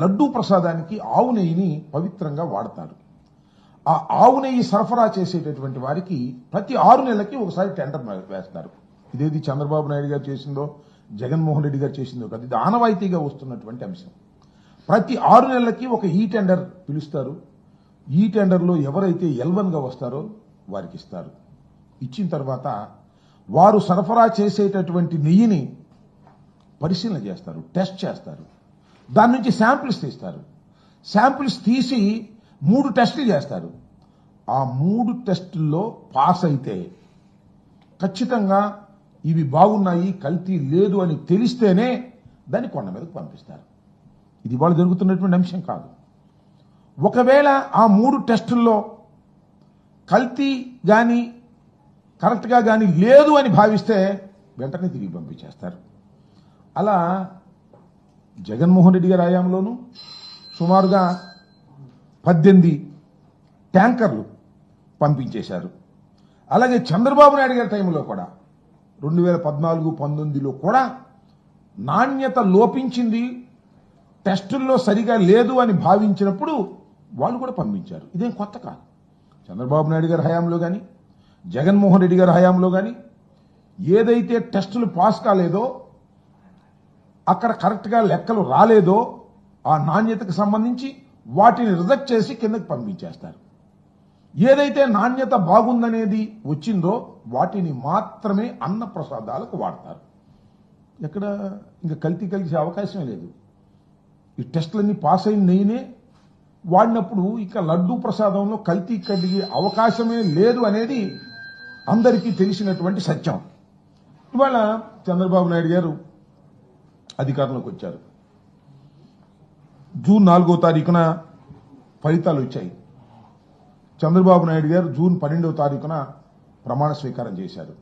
లడ్డూ ప్రసాదానికి ఆవు నెయ్యిని పవిత్రంగా వాడతారు. ఆ ఆవు నెయ్యి సరఫరా చేసేటటువంటి వారికి ప్రతి ఆరు నెలలకి ఒకసారి టెండర్ వేస్తారు. ఇదేది చంద్రబాబు నాయుడు గారు చేసిందో జగన్మోహన్ రెడ్డి గారు చేసిందో కదా ఇది ఆనవాయితీగా వస్తున్నటువంటి అంశం. ప్రతి ఆరు నెలలకి ఒక ఈ టెండర్ పిలుస్తారు. ఈ టెండర్లో ఎవరైతే ఎల్వన్గా వస్తారో వారికి ఇస్తారు. ఇచ్చిన తర్వాత వారు సరఫరా చేసేటటువంటి నెయ్యిని పరిశీలన చేస్తారు టెస్ట్ చేస్తారు. దాని నుంచి శాంపిల్స్ తీస్తారు. శాంపిల్స్ తీసి మూడు టెస్టులు చేస్తారు. ఆ మూడు టెస్టుల్లో పాస్ అయితే ఖచ్చితంగా ఇవి బాగున్నాయి కల్తీ లేదు అని తెలిస్తేనే దాన్ని కొండ మీదకు పంపిస్తారు. ఇది ఇవాళ జరుగుతున్నటువంటి అంశం కాదు. ఒకవేళ ఆ మూడు టెస్టుల్లో కల్తీ కానీ కరెక్ట్గా కానీ లేదు అని భావిస్తే వెంటనే తిరిగి పంపించేస్తారు. అలా జగన్మోహన్ రెడ్డి గారి హయాంలోనూ సుమారుగా పద్దెనిమిది ట్యాంకర్లు పంపించేశారు. అలాగే చంద్రబాబు నాయుడు గారి టైంలో కూడా రెండు వేల పద్నాలుగు పంతొమ్మిదిలో కూడా నాణ్యత లోపించింది టెస్టుల్లో సరిగా లేదు అని భావించినప్పుడు వాళ్ళు కూడా పంపించారు. ఇదేం కొత్త కాదు. చంద్రబాబు నాయుడు గారి హయాంలో కానీ జగన్మోహన్ రెడ్డి గారి హయాంలో కానీ ఏదైతే టెస్టులు పాస్ కాలేదో అక్కడ కరెక్ట్గా లెక్కలు రాలేదో ఆ నాణ్యతకు సంబంధించి వాటిని రిజెక్ట్ చేసి కిందకి పంపించేస్తారు. ఏదైతే నాణ్యత బాగుందనేది వచ్చిందో వాటిని మాత్రమే అన్న ప్రసాదాలకు వాడతారు. ఎక్కడ ఇంకా కల్తీ కలిసే అవకాశమే లేదు. ఈ టెస్టులన్నీ పాస్ అయిన నేనే వాడినప్పుడు ఇక లడ్డూ ప్రసాదంలో కల్తీ కలిగే అవకాశమే లేదు అనేది అందరికీ తెలిసినటువంటి సత్యం. ఇవాళ చంద్రబాబు నాయుడు గారు అధికారంలోకి వచ్చారు. జూన్ నాలుగో తారీఖున ఫలితాలు వచ్చాయి. చంద్రబాబు నాయుడు గారు జూన్ పన్నెండవ తారీఖున ప్రమాణ స్వీకారం చేశారు.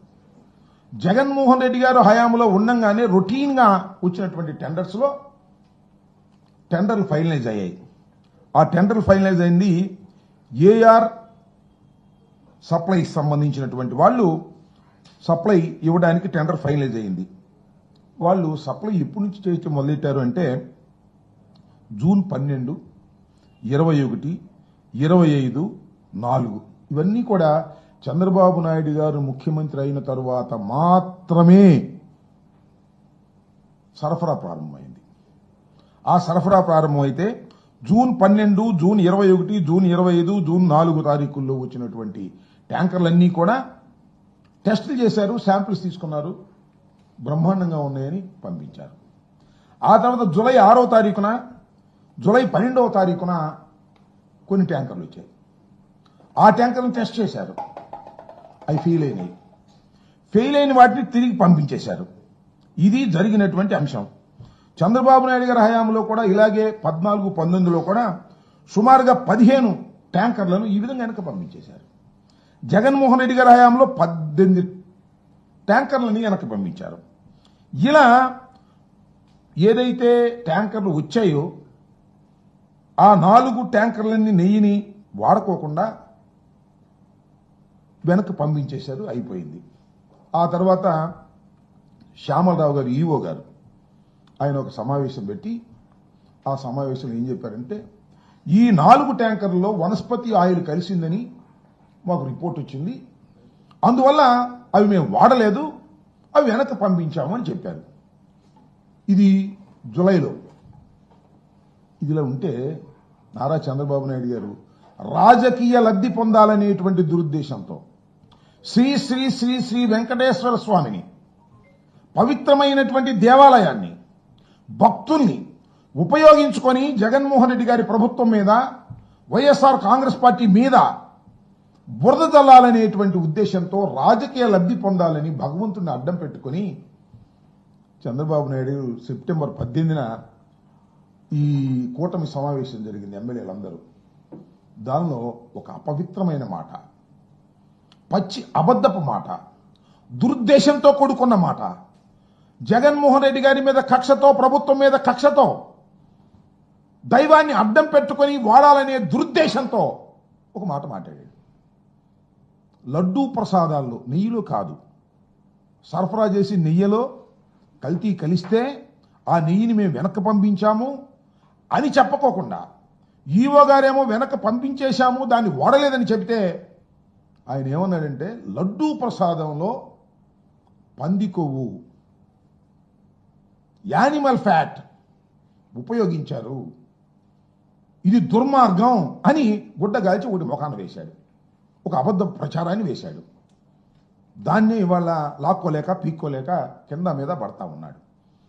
జగన్మోహన్ రెడ్డి గారు హయాంలో ఉండంగానే రొటీన్గా వచ్చినటువంటి టెండర్స్లో టెండర్లు ఫైనలైజ్ అయ్యాయి. ఆ టెండర్లు ఫైనలైజ్ అయింది ఏఆర్ సప్లైకి సంబంధించినటువంటి వాళ్ళు సప్లై ఇవ్వడానికి టెండర్ ఫైనలైజ్ అయింది. వాళ్ళు సప్లై ఎప్పటి నుంచి చేయటం మొదలెట్టారు అంటే జూన్ పన్నెండు ఇరవై ఒకటి ఇరవై ఐదు నాలుగు. ఇవన్నీ కూడా చంద్రబాబు నాయుడు గారు ముఖ్యమంత్రి అయిన తరువాత మాత్రమే సరఫరా ప్రారంభమైంది. ఆ సరఫరా ప్రారంభమైతే జూన్ పన్నెండు జూన్ ఇరవై ఒకటి జూన్ ఇరవై ఐదు జూన్ నాలుగు తారీఖుల్లో వచ్చినటువంటి ట్యాంకర్లన్నీ కూడా టెస్టులు చేశారు శాంపిల్స్ తీసుకున్నారు. బ్రహ్మాండంగా ఉన్నాయని పంపించారు. ఆ తర్వాత జూలై ఆరో తారీఖున జూలై పన్నెండవ తారీఖున కొన్ని ట్యాంకర్లు వచ్చాయి. ఆ ట్యాంకర్లను టెస్ట్ చేశారు. అవి ఫెయిల్ అయినాయి. ఫెయిల్ అయిన వాటిని తిరిగి పంపించేశారు. ఇది జరిగినటువంటి అంశం. చంద్రబాబు నాయుడు గారి హయాంలో కూడా ఇలాగే పద్నాలుగు పంతొమ్మిదిలో కూడా సుమారుగా పదిహేను ట్యాంకర్లను ఈ విధంగా వెనక పంపించేశారు. జగన్మోహన్ రెడ్డి గారి హయాంలో పద్దెనిమిది ట్యాంకర్లని వెనక్కి పంపించారు. ఇలా ఏదైతే ట్యాంకర్లు వచ్చాయో ఆ నాలుగు ట్యాంకర్లన్నీ నెయ్యిని వాడుకోకుండా వెనక్కి పంపించేశారు అయిపోయింది. ఆ తర్వాత శ్యామలరావు గారు ఈవో గారు ఆయన ఒక సమావేశం పెట్టి ఆ సమావేశంలో ఏం చెప్పారంటే ఈ నాలుగు ట్యాంకర్లలో వనస్పతి ఆయిల్ కలిసిందని మాకు రిపోర్ట్ వచ్చింది. అందువల్ల అవి మేము వాడలేదు అవి వెనక్కి పంపించామని చెప్పారు. ఇది జులైలో. ఇదిలా ఉంటే నారా చంద్రబాబు నాయుడు గారు రాజకీయ లబ్ధి పొందాలనేటువంటి దురుద్దేశంతో శ్రీ శ్రీ శ్రీ శ్రీ వెంకటేశ్వర స్వామిని పవిత్రమైనటువంటి దేవాలయాన్ని భక్తుల్ని ఉపయోగించుకొని జగన్మోహన్ రెడ్డి గారి ప్రభుత్వం మీద వైఎస్ఆర్ కాంగ్రెస్ పార్టీ మీద బురద చల్లాలనేటువంటి ఉద్దేశంతో రాజకీయ లబ్ధి పొందాలని భగవంతుడిని అడ్డం పెట్టుకొని చంద్రబాబు నాయుడు సెప్టెంబర్ పద్దెనిమిదిన ఈ కూటమి సమావేశం జరిగింది ఎమ్మెల్యేలందరూ. దానిలో ఒక అపవిత్రమైన మాట పచ్చి అబద్ధపు మాట దురుద్దేశంతో కూడుకున్న మాట జగన్మోహన్ రెడ్డి గారి మీద కక్షతో ప్రభుత్వం మీద కక్షతో దైవాన్ని అడ్డం పెట్టుకొని వాడాలనే దురుద్దేశంతో ఒక మాట మాట్లాడాడు. లడ్డూ ప్రసాదాల్లో నెయ్యిలో కాదు. సరఫరా చేసి నెయ్యిలో కల్తీ కలిస్తే ఆ నెయ్యిని మేము వెనక్కి పంపించాము అని చెప్పకోకుండా ఈవో గారేమో వెనక పంపించేశాము దాన్ని వాడలేదని చెబితే ఆయన ఏమన్నాడంటే లడ్డూ ప్రసాదంలో పంది కొవ్వు యానిమల్ ఫ్యాట్ ఉపయోగించారు. ఇది దుర్మార్గం అని గుడ్డగాల్చి ఒకటి ముఖాన వేశాడు. ఒక అబద్ధ ప్రచారాన్ని వేశాడు. దాన్ని ఇవాళ లాక్కోలేక పీక్కోలేక కింద మీద పడతా ఉన్నాడు.